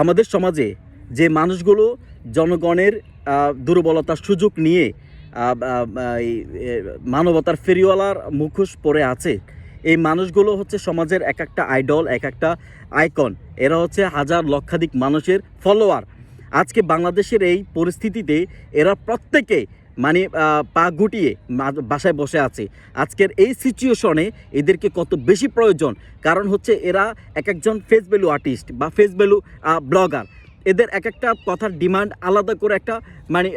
আমাদের সমাজে যে মানুষগুলো জনগণের দুর্বলতার সুযোগ নিয়ে মানবতার ফেরিওয়ালার মুখোশ পরে আছে, এই মানুষগুলো হচ্ছে সমাজের এক একটা আইডল, এক একটা আইকন। এরা হচ্ছে হাজার লক্ষাধিক মানুষের ফলোয়ার। আজকে বাংলাদেশের এই পরিস্থিতিতে এরা প্রত্যেকে মানে পা গুটিয়ে বাসায় বসে আছে। আজকের এই সিচুয়েশনে এদেরকে কত বেশি প্রয়োজন? কারণ হচ্ছে এরা এক একজন ফেস ভ্যালু আর্টিস্ট বা ফেস ভ্যালু ব্লগার এদের এক একটা কথার ডিমান্ড আলাদা করে একটা মানে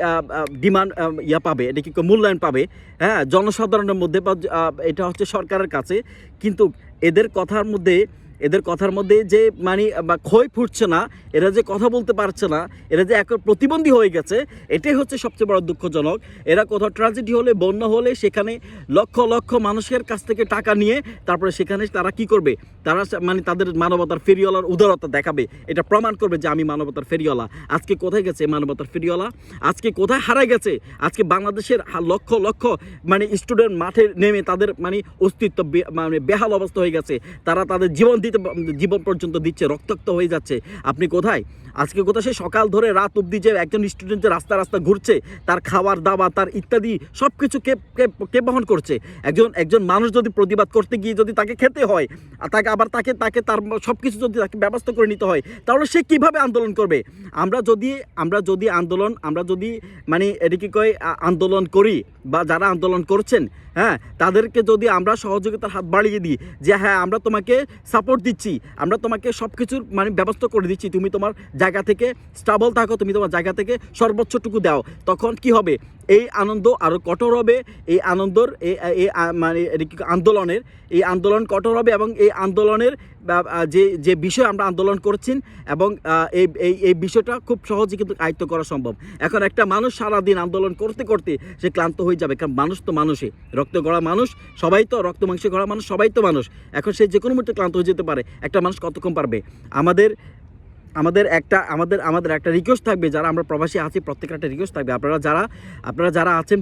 ডিমান্ড ইয়া পাবে। এটা কি মূল্যায়ন পাবে? হ্যাঁ জনসাধারণের মধ্যে বা এটা হচ্ছে সরকারের কাছে। কিন্তু এদের কথার মধ্যে এদের কথার মধ্যে যে মানে বা ক্ষয় ফুটছে না, এরা যে কথা বলতে পারছে না, এরা যে এক প্রতিবন্ধী হয়ে গেছে, এটাই হচ্ছে সবচেয়ে বড় দুঃখজনক। এরা কোথাও ট্র্যাজেডি হলে, বন্যা হলে, সেখানে লক্ষ লক্ষ মানুষের কাছ থেকে টাকা নিয়ে, তারপরে সেখানে তারা কি করবে? তারা মানে তাদের মানবতার ফেরিওয়ালার উদারতা দেখাবে। এটা প্রমাণ করবে যে আমি মানবতার ফেরিওয়ালা। আজকে কোথায় গেছে মানবতার ফেরিওয়ালা? আজকে কোথায় হারায় গেছে? আজকে বাংলাদেশের লক্ষ লক্ষ মানে স্টুডেন্ট মাঠে নেমে তাদের মানে অস্তিত্ব মানে বেহাল অবস্থা হয়ে গেছে। তারা তাদের জীবন দিতে জীবন পর্যন্ত দিচ্ছে, রক্তাক্ত হয়ে যাচ্ছে। আপনি কোথায়? আজকে কোথায়? সে সকাল ধরে রাত অবধি যে একজন স্টুডেন্ট যে রাস্তা রাস্তা ঘুরছে, তার খাবার দাবার তার ইত্যাদি সব কিছু কে কে- বহন করছে। একজন একজন মানুষ যদি প্রতিবাদ করতে গিয়ে যদি তাকে খেতে হয়, আর তাকে আবার তাকে তাকে তার সব কিছু যদি তাকে ব্যবস্থা করে নিতে হয়, তাহলে সে কীভাবে আন্দোলন করবে? আমরা যদি আমরা যদি আন্দোলন, আমরা যদি মানে এটি কি কয় আন্দোলন করি, বা যারা আন্দোলন করছেন হ্যাঁ তাদেরকে যদি আমরা সহযোগিতার হাত বাড়িয়ে দিই, যে হ্যাঁ আমরা তোমাকে সাপোর্ট দিচ্ছি। আমরা তোমাকে সব কিছুর মানে ব্যবস্থা করে দিচ্ছি। তুমি তোমার জায়গা থেকে স্টাবল থাকো, তুমি তোমার জায়গা থেকে সর্বোচ্চটুকু দাও। তখন কি হবে? এই আনন্দ আরও কঠোর হবে, এই আনন্দর এই মানে আন্দোলনের, এই আন্দোলন কঠোর হবে এবং এই আন্দোলনের যে যে বিষয় আমরা আন্দোলন করছি এবং এই এই এই বিষয়টা খুব সহজে কিন্তু আয়ত্ত করা সম্ভব। এখন একটা মানুষ সারাদিন আন্দোলন করতে করতে সে ক্লান্ত হয়ে যাবে, কারণ মানুষ তো মানুষই। রক্ত গড়া মানুষ, সবাই তো রক্ত মাংসে গড়া মানুষ, সবাই তো মানুষ। এখন সে যে কোনো মুহূর্তে ক্লান্ত হয়ে যেতে পারে, একটা মানুষ কতক্ষণ পারবে? আমাদের আমাদের একটা, আমাদের আমাদের একটা রিকোয়েস্ট থাকবে, যারা আমরা প্রবাসী আছি, প্রত্যেকের একটা রিকোয়েস্ট থাকবে। আপনারা যারা আপনারা যারা আছেন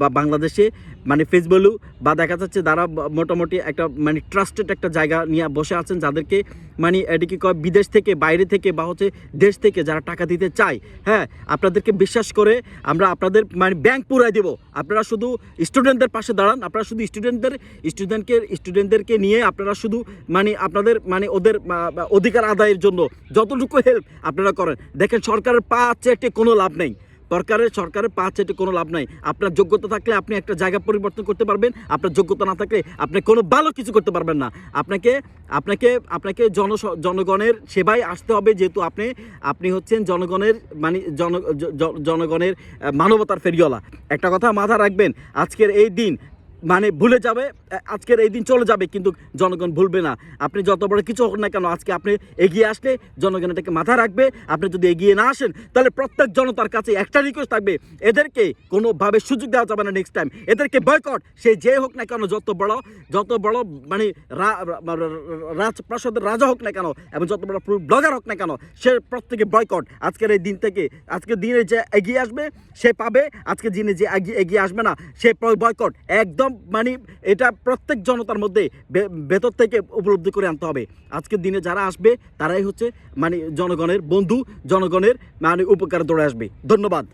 বা বাংলাদেশে মানে ফেসবুলু বা দেখা যাচ্ছে যারা মোটামুটি একটা মানে ট্রাস্টেড একটা জায়গা নিয়ে বসে আছেন, যাদেরকে মানে এটি কি কয়, বিদেশ থেকে, বাইরে থেকে, বা হচ্ছে দেশ থেকে যারা টাকা দিতে চায় হ্যাঁ আপনাদেরকে বিশ্বাস করে আমরা আপনাদের মানে ব্যাংক পুরাই দেবো। আপনারা শুধু স্টুডেন্টদের পাশে দাঁড়ান, আপনারা শুধু স্টুডেন্টদের স্টুডেন্টকে স্টুডেন্টদেরকে নিয়ে আপনারা শুধু মানে আপনাদের মানে ওদের অধিকার আদায়ের জন্য যতটুকু হেল্প আপনারা করেন। দেখেন, সরকারের পা চেটে কোনো লাভ নেই। সরকারের সরকারের পা চেটে কোনো লাভ নাই। আপনার যোগ্যতা থাকলে আপনি একটা জায়গা পরিবর্তন করতে পারবেন। আপনার যোগ্যতা না থাকলে আপনি কোনো ভালো কিছু করতে পারবেন না। আপনাকে আপনাকে আপনাকে জন জনগণের সেবায় আসতে হবে, যেহেতু আপনি আপনি হচ্ছেন জনগণের মানে জন জনগণের মানবতার ফেরিওয়ালা। একটা কথা মাথা রাখবেন, আজকের এই দিন মানে ভুলে যাবে আজকের এই দিন চলে যাবে, কিন্তু জনগণ ভুলবে না। আপনি যত বড় কিছু হোক না কেন, আজকে আপনি এগিয়ে আসলে জনগণ এটাকে মাথায় রাখবে। আপনি যদি এগিয়ে না আসেন, তাহলে প্রত্যেক জনতার কাছে একটা রিকোয়েস্ট থাকবে, এদেরকে কোনোভাবে সুযোগ দেওয়া যাবে না নেক্সট টাইম এদেরকে বয়কট সে যে হোক না কেন, যত বড় যত বড় মানে রাজপ্রাসাদের রাজা হোক না কেন, এবং যত বড় ব্লগার হোক না কেন, সে প্রত্যেকে বয়কট আজকের এই দিন থেকে, আজকের দিনে যে এগিয়ে আসবে, সে পাবে। আজকে দিনে যে এগিয়ে আসবে না, সে বয়কট একদম মানে এটা প্রত্যেক জনতার মধ্যে ভেতর থেকে উপলব্ধি করে আনতে হবে। আজকের দিনে যারা আসবে, তারাই হচ্ছে মানে জনগণের বন্ধু, জনগণের মানে উপকার দৌড়ে আসবে। ধন্যবাদ।